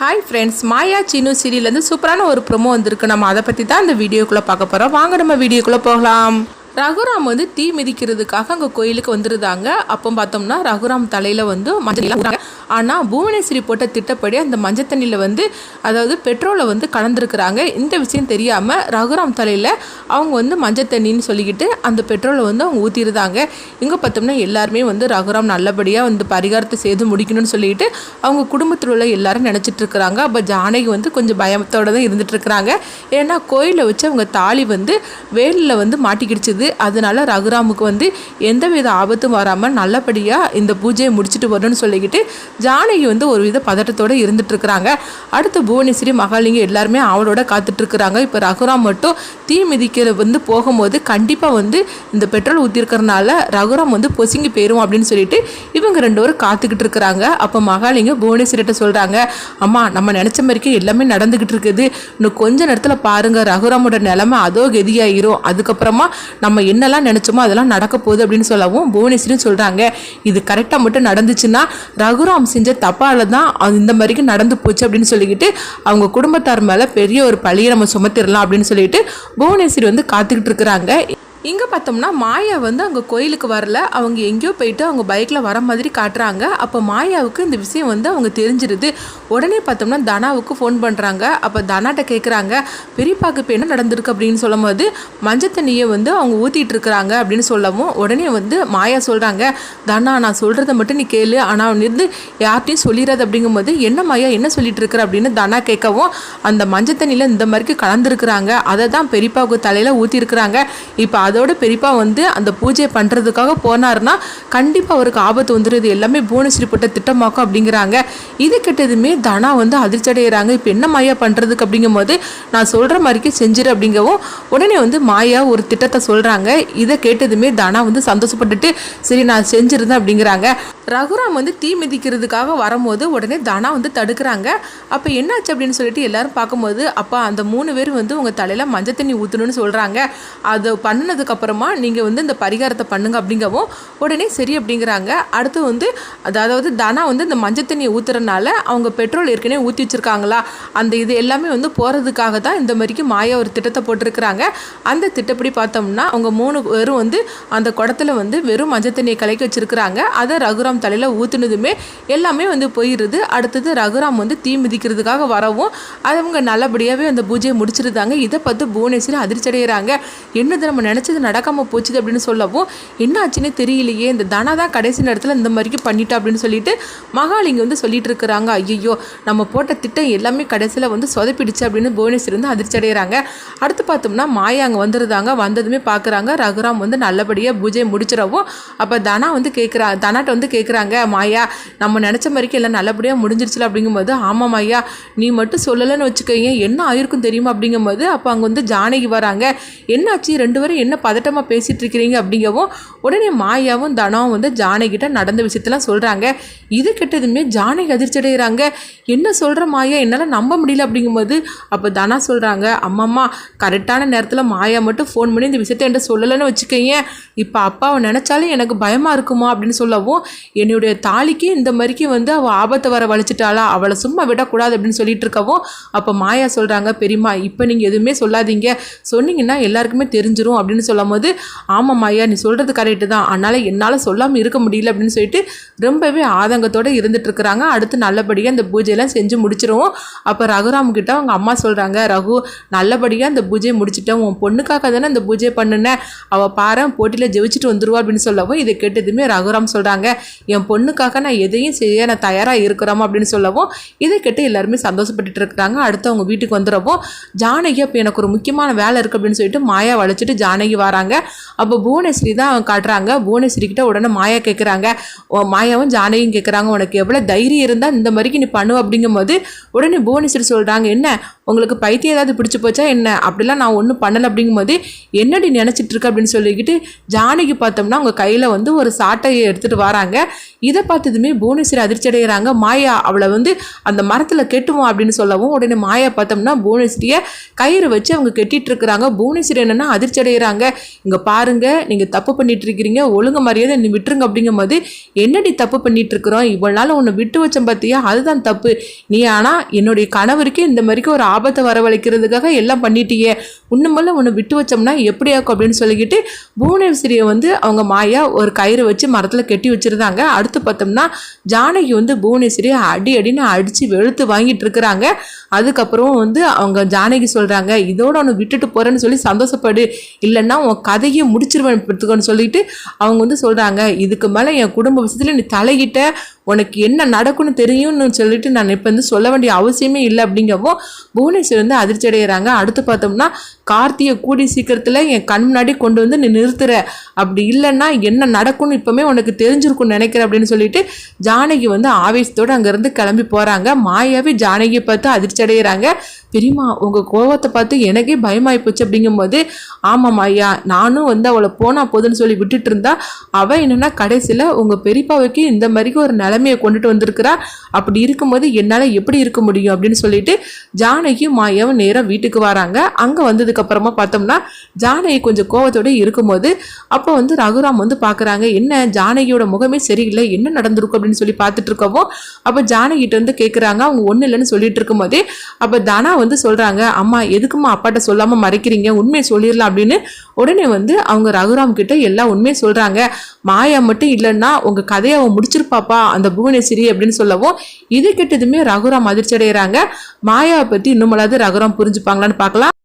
Hi friends Maya Seenu சீரியல்லேருந்து சூப்பரான ஒரு ப்ரொமோ வந்திருக்கு. நம்ம அதை பற்றி தான் இந்த வீடியோக்குள்ளே பார்க்க போகிறோம் வாங்க நம்ம வீடியோக்குள்ளே போகலாம். ரகுராம் வந்து தீ மிதிக்கிறதுக்காக அங்கே கோயிலுக்கு வந்துருந்தாங்க. அப்போ பார்த்தோம்னா ரகுராம் தலையில் வந்து மஞ்சள் ஆனால் புவனேஸ்வரி போட்ட திட்டப்படி அந்த மஞ்சள் தண்ணியில் வந்து அதாவது பெட்ரோலை வந்து கலந்துருக்குறாங்க. இந்த விஷயம் தெரியாமல் ரகுராம் தலையில் அவங்க வந்து மஞ்சள் தண்ணின்னு சொல்லிக்கிட்டு அந்த பெட்ரோலை வந்து அவங்க ஊற்றிருந்தாங்க இங்கே பார்த்தோம்னா எல்லாருமே வந்து ரகுராம் நல்லபடியாக வந்து பரிகாரத்தை செய்து முடிக்கணும்னு சொல்லிட்டு அவங்க குடும்பத்தில் உள்ள எல்லாரும் நினச்சிட்டு இருக்கிறாங்க. அப்போ ஜானகி வந்து கொஞ்சம் பயத்தோட தான் இருந்துட்டு இருக்கிறாங்க. ஏன்னா கோயிலில் வச்சு அவங்க தாலி வந்து வேலில் வந்து மாட்டிக்கிடுச்சுது. அதனால ரகுராமுக்கு வந்து எந்தவித ஆபத்தும் வராமல் நல்லபடியாக இந்த பூஜையை முடிச்சுட்டு வரணும்னு சொல்லிக்கிட்டு ஜானகி வந்து ஒரு வித பதட்டத்தோடு இருந்துட்டு இருக்கிறாங்க அடுத்து புவனேஸ்வரி மகாலிங்கம் எல்லாருமே அவளோட காத்துட்டு இருக்கிறாங்க இப்போ ரகுராம் மட்டும் தீ மிதிக்கிற வந்து போகும்போது கண்டிப்பாக வந்து இந்த பெட்ரோல் ஊற்றிருக்கிறனால ரகுராம் வந்து பொசுங்கி போயிடும் அப்படின்னு சொல்லிட்டு இவங்க ரெண்டு பேரும் காத்துக்கிட்டு இருக்கிறாங்க அப்போ மகாலிங்கம் புவனேஸ்வரிட்ட சொல்கிறாங்க அம்மா நம்ம நினச்ச மாதிரிக்கே எல்லாமே நடந்துக்கிட்டு இருக்குது இன்னும் கொஞ்ச நேரத்தில் பாருங்கள் ரகுராமோட நிலமை அதோ கதியாயிரும். அதுக்கப்புறமா நம்ம என்னெல்லாம் நினச்சோமோ அதெல்லாம் நடக்க போகுது அப்படின்னு சொல்லவும் புவனேஸ்வரியும் சொல்கிறாங்க இது கரெக்டாக மட்டும் நடந்துச்சுன்னா ரகுராம் செஞ்ச தப்பால தான் அது இந்த மாதிரிக்கு நடந்து போச்சு அப்படின்னு சொல்லிக்கிட்டு அவங்க குடும்பத்தார் மேலே பெரிய ஒரு பழியை நம்ம சுமத்திடலாம் அப்படின்னு சொல்லிட்டு புவனேஸ்வரி வந்து காத்துக்கிட்டு இருக்கிறாங்க. இங்கே பார்த்தோம்னா மாயா வந்து அங்கே கோயிலுக்கு வரல. அவங்க எங்கேயோ போயிட்டு அவங்க பைக்கில் வர மாதிரி காட்டுறாங்க. அப்போ மாயாவுக்கு இந்த விஷயம் வந்து அவங்க தெரிஞ்சிருது. உடனே பார்த்தோம்னா தனாவுக்கு ஃபோன் பண்ணுறாங்க அப்போ தனாட்ட கேட்குறாங்க பெரியப்பாக்கு இப்போ என்ன நடந்திருக்கு? அப்படின்னு சொல்லும் போது மஞ்சள் தண்ணியை வந்து அவங்க ஊற்றிட்டு இருக்கிறாங்க. அப்படின்னு சொல்லவும் உடனே வந்து மாயா சொல்கிறாங்க தனா நான் சொல்கிறத மட்டும் நீ கேளு. ஆனால் இருந்து யார்ட்டையும் சொல்லிடாது அப்படிங்கும்போது என்ன மாயா என்ன சொல்லிட்டு இருக்கிற? அப்படின்னு தனா கேட்கவும் அந்த மஞ்சள் தண்ணியில் இந்த மாதிரிக்கு கலந்துருக்குறாங்க. அதை தான் பெரியப்பாவுக்கு தலையில் ஊற்றிருக்கிறாங்க இப்போ அதோட பெரியப்பா வந்து அந்த பூஜை பண்ணுறதுக்காக போனார்னா கண்டிப்பாக அவருக்கு ஆபத்து வந்துடுது எல்லாமே புவனேஸ்வரி போட்ட திட்டமாக்கும் அப்படிங்கிறாங்க. இது கெட்டதுமே தனா வந்து அதிர்ச்சி அடைகிறாங்க இப்போ என்ன மாயா பண்ணுறதுக்கு அப்படிங்கும்போது நான் சொல்கிற மாதிரிக்கே செஞ்சிரு அப்படிங்கவும் உடனே வந்து மாயா ஒரு திட்டத்தை சொல்கிறாங்க இதை கேட்டதுமே தனா வந்து சந்தோஷப்பட்டுட்டு சரி நான் செஞ்சிருந்தேன் அப்படிங்கிறாங்க. ரகுராம் வந்து தீ மிதிக்கிறதுக்காக வரும்போது உடனே தனா வந்து தடுக்கிறாங்க. அப்போ என்னாச்சு அப்படின்னு சொல்லிட்டு எல்லாரும் பார்க்கும்போது அப்போ அந்த மூணு பேர் வந்து உங்கள் தலையில் மஞ்சள் தண்ணி ஊற்றணும்னு சொல்கிறாங்க அதை பண்ணினது அப்புறமா நீங்கள் வந்து இந்த பரிகாரத்தை பண்ணுங்க அப்படிங்கவும் உடனே சரி அப்படிங்கிறாங்க. அடுத்து வந்து அதாவது தனா வந்து இந்த மஞ்சள் தண்ணியை ஊற்றுறனால அவங்க பெட்ரோல் ஏற்கனவே ஊற்றி வச்சிருக்காங்களா? அந்த இது எல்லாமே வந்து போகிறதுக்காக தான் இந்த மாதிரிக்கு மாயா ஒரு திட்டத்தை போட்டிருக்கிறாங்க. அந்த திட்டப்படி பார்த்தோம்னா அவங்க மூணு பேரும் வந்து அந்த குடத்துல வந்து வெறும் மஞ்சள் தண்ணியை கலக்கி வச்சிருக்கிறாங்க. அதை ரகுராம் தலையில் ஊற்றுனதுமே எல்லாமே வந்து போயிடுது. அடுத்தது ரகுராம் வந்து தீ மிதிக்கிறதுக்காக வரவும் அவங்க நல்லபடியாகவே அந்த பூஜையை முடிச்சிருந்தாங்க. இதை பார்த்து புவனேஸ்வரி அதிர்ச்சி அடைகிறாங்க. என்னது நம்ம நினச்சது நடக்காமல் போச்சுது அப்படின்னு சொல்லவும் என்ன ஆச்சுன்னே தெரியலையே இந்த தனா தான் கடைசி நேரத்தில் இந்த மாதிரிக்கு பண்ணிட்டா அப்படின்னு சொல்லிட்டு மகாலிங்க வந்து சொல்லிட்டு இருக்கிறாங்க. ஐயோ நம்ம போட்ட திட்டம் எல்லாமே கடைசியில் வந்து சொதப்பிடுச்சு அப்படின்னு புவனேஸ்வரி வந்து அதிர்ச்சி அடைகிறாங்க அடுத்து பார்த்தோம்னா மாயா அங்கே வந்துருந்தாங்க. வந்ததுமே பார்க்குறாங்க ரகுராம் வந்து நல்லபடியாக பூஜையை முடிச்சிடவும் அப்போ தனா வந்து கேட்குறா தனாட்ட வந்து கேட்குறாங்க மாயா நம்ம நினச்ச மாதிரிக்கு எல்லாம் நல்லபடியாக முடிஞ்சிருச்சுல அப்படிங்கும்போது ஆமாம் மாயா நீ மட்டும் சொல்லலைன்னு வச்சுக்கோங்க என்ன ஆயிருக்கும் தெரியுமா? அப்படிங்கும்போது அப்போ அங்கே வந்து ஜானகி வராங்க. என்னாச்சு? ரெண்டு பேரும் என்ன பதட்டமாக பேசிகிட்டு இருக்கிறீங்க அப்படிங்கவும் உடனே மாயாவும் தனாவும் வந்து ஜானகிட்ட நடந்த விஷயத்தெல்லாம் சொல்கிறாங்க இது கெட்டதுமே ஜானகி அதிர்ச்சி அடைகிறாங்க என்ன சொல்கிற மாயா? என்னால் நம்ப முடியல அப்படிங்கும்போது அப்போ தனா சொல்கிறாங்க அம்மாம்மா கரெக்டான நேரத்தில் மாயா மட்டும் ஃபோன் பண்ணி இந்த விஷயத்த என்கிட்ட சொல்லலைன்னு வச்சுக்கோங்க. இப்போ அப்பாவை நினச்சாலே எனக்கு பயமாக இருக்குமா அப்படின்னு சொல்லவும் என்னுடைய தாலிக்கு இந்த மாதிரிக்கு வந்து அவள் ஆபத்தை வர வலிச்சிட்டாளா? அவளை சும்மா விடக்கூடாது அப்படின்னு சொல்லிட்டு இருக்கவும் அப்போ மாயா சொல்கிறாங்க பெரியம்மா இப்போ நீங்கள் எதுவுமே சொல்லாதீங்க. சொன்னீங்கன்னா எல்லாருக்குமே தெரிஞ்சிடும் அப்படின்னு சொல்லும் போது ஆமாம் மாயா நீ சொல்கிறது கரெக்டு தான். அதனால் என்னால் சொல்லாமல் இருக்க முடியல அப்படின்னு சொல்லிட்டு ரொம்பவே ஆதங்கத்தோடு இருந்துட்டு இருக்கிறாங்க அடுத்து நல்லபடியாக இந்த பூஜையெல்லாம் செஞ்சு முடிச்சிருவோம். அப்போ ரகுராம் கிட்ட அவங்க அம்மா சொல்கிறாங்க ரகு நல்லபடியாக அந்த பூஜையை முடிச்சிட்டேன் உன் பொண்ணுக்காக தானே அந்த பூஜை பண்ணுனேன் அவள் பாரு போட்டியில் ஜெயிச்சுட்டு வந்துருவா அப்படின்னு சொல்லவும் இதை கேட்டதுமே ரகுராம் சொல்கிறாங்க என் பொண்ணுக்காக நான் எதையும் செய்ய நான் தயாராக இருக்கிறோமா அப்படின்னு சொல்லவும் இதை கேட்டு எல்லாருமே சந்தோஷப்பட்டுட்டு இருக்கிறாங்க அடுத்து அவங்க வீட்டுக்கு வந்துடுறப்போ ஜானகி அப்போ எனக்கு ஒரு முக்கியமான வேலை இருக்குது அப்படின்னு சொல்லிட்டு மாயா வளைச்சிட்டு ஜானகி வராங்க. அப்போ புவனேஸ்வரி தான் காட்டுறாங்க. புவனேஸ்வரி கிட்ட உடனே மாயா கேட்குறாங்க மாயாவும் ஜானகியும் கேட்குறாங்க உனக்கு எவ்வளோ தைரியம் இருந்தால் இந்த மாதிரிக்கு நீ பண்ணுவ அப்படிங்கும்போது உடனே புவனேஸ்வரி சொல்கிறாங்க என்ன? உங்களுக்கு பைத்தியம் ஏதாவது பிடிச்சி போச்சா என்ன? அப்படிலாம் நான் ஒன்றும் பண்ணலை அப்படிங்கும்போது என்னடி நினச்சிட்டு இருக்க? அப்படின்னு சொல்லிக்கிட்டு ஜானகி பார்த்தோம்னா அவங்க கையில் வந்து ஒரு சாட்டையை எடுத்துகிட்டு வராங்க. இதை பார்த்ததுமே புவனேஸ்வரி அதிர்ச்சி அடைகிறாங்க. மாயா அவளை வந்து அந்த மரத்தில் கெட்டுவோம் அப்படின்னு சொல்லவும் உடனே மாயா பார்த்தோம்னா புவனேஸ்வரியை கயிறு வச்சு அவங்க கெட்டிட்டு இருக்கிறாங்க. புவனேஸ்வரி என்னென்னா அதிர்ச்சி அடைகிறாங்க. இங்கே பாருங்கள் நீங்கள் தப்பு பண்ணிட்டு இருக்கிறீங்க. ஒழுங்கு மரியாதை நீ விட்டுருங்க அப்படிங்கும்போது என்னடி தப்பு பண்ணிட்டு இருக்கிறோம்? இவ்வளோ நாள் உன்னை விட்டு வச்சேன் பார்த்தியா அதுதான் தப்பு. நீ ஆனால் என்னுடைய கணவருக்கு இந்த மாதிரிக்கு ஒரு ஆபத்தை வரவழைக்கிறதுக்காக எல்லாம் பண்ணிட்டியே உண்மையில உன்னை விட்டு வச்சோம்னா எப்படி ஆக்கும் அப்படின்னு சொல்லிக்கிட்டு புவனேஸ்வரியை வந்து அவங்க மாயா ஒரு கயிறு வச்சு மரத்தில் கெட்டி வச்சிருந்தாங்க. அடுத்து பார்த்தோம்னா ஜானகி வந்து புவனேஸ்வரியை அடி அடின்னு அடித்து வெளுத்து வாங்கிட்டு இருக்கிறாங்க. அதுக்கப்புறம் வந்து அவங்க ஜானகி சொல்கிறாங்க இதோட ஒன்று விட்டுட்டு போகிறேன்னு சொல்லி சந்தோஷப்படு. இல்லைன்னா உன் கதையை முடிச்சிருவேன் எடுத்துக்கோன்னு சொல்லிட்டு அவங்க வந்து சொல்கிறாங்க இதுக்கு மேலே என் குடும்ப விஷயத்தில் நீ தலையிட்ட உனக்கு என்ன நடக்கும்னு தெரியும்னு சொல்லிட்டு நான் இப்போ வந்து சொல்ல வேண்டிய அவசியமே இல்லை அப்படிங்கவோ புவனேஸ்வரி வந்து அதிர்ச்சி அடைகிறாங்க அடுத்து பார்த்தோம்னா கார்த்தியை கூடி சீக்கிரத்தில் என் கண் முன்னாடி கொண்டு வந்து நீ நிறுத்துற. அப்படி இல்லைன்னா என்ன நடக்கும்னு இப்போமே உனக்கு தெரிஞ்சிருக்கும்னு நினைக்கிறேன் அப்படின்னு சொல்லிட்டு ஜானகி வந்து ஆவேசத்தோடு அங்கேருந்து கிளம்பி போகிறாங்க மாயாவே ஜானகியை பார்த்து அதிர்ச்சி அடைகிறாங்க பெரியம்மா உங்கள் கோவத்தை பார்த்து எனக்கே பயமாகி போச்சு அப்படிங்கும்போது ஆமாம் ஐயா நானும் வந்து அவளை போனா போதுன்னு சொல்லி விட்டுட்டு இருந்தா அவள் என்னென்னா கடைசியில் உங்கள் பெரியப்பாவுக்கு இந்த மாதிரிக்கு ஒரு நிலைமையை கொண்டுட்டு வந்திருக்கிறா. அப்படி இருக்கும்போது என்னால் எப்படி இருக்க முடியும்? அப்படின்னு சொல்லிட்டு ஜானகியும் மாயாவும் நேராக வீட்டுக்கு வராங்க. அங்கே வந்ததுக்கு அப்புறமா பார்த்தோம்னா ஜானகி கொஞ்சம் கோவத்தோட இருக்கும்போது அப்போ வந்து ரகுராம் வந்து பார்க்குறாங்க என்ன ஜானகியோட முகமே சரியில்லை என்ன நடந்திருக்கும்? அப்படின்னு சொல்லி பார்த்துட்டு இருக்கவும் அப்போ ஜானகிட்ட வந்து கேட்குறாங்க அவங்க ஒன்றும் இல்லைன்னு சொல்லிட்டு இருக்கும்போதே அப்போ தனா வந்து சொல்கிறாங்க அம்மா எதுக்கும்மா அப்பாட்ட சொல்லாமல் மறைக்கிறீங்க? உண்மையை சொல்லிடலாம் அப்படின்னு உடனே வந்து அவங்க ரகுராம் கிட்ட எல்லா உண்மையை சொல்கிறாங்க மாயா மட்டும் இல்லைன்னா உங்கள் கதையை அவன் முடிச்சிருப்பாப்பா அந்த புவனேஸ்வரி அப்படின்னு சொல்லவும் இது கெட்டதுமே ரகுராம் அதிர்ச்சி அடைகிறாங்க மாயாவை பற்றி இன்னும் ரகுராம் புரிஞ்சுப்பாங்களான்னு பார்க்கலாம்.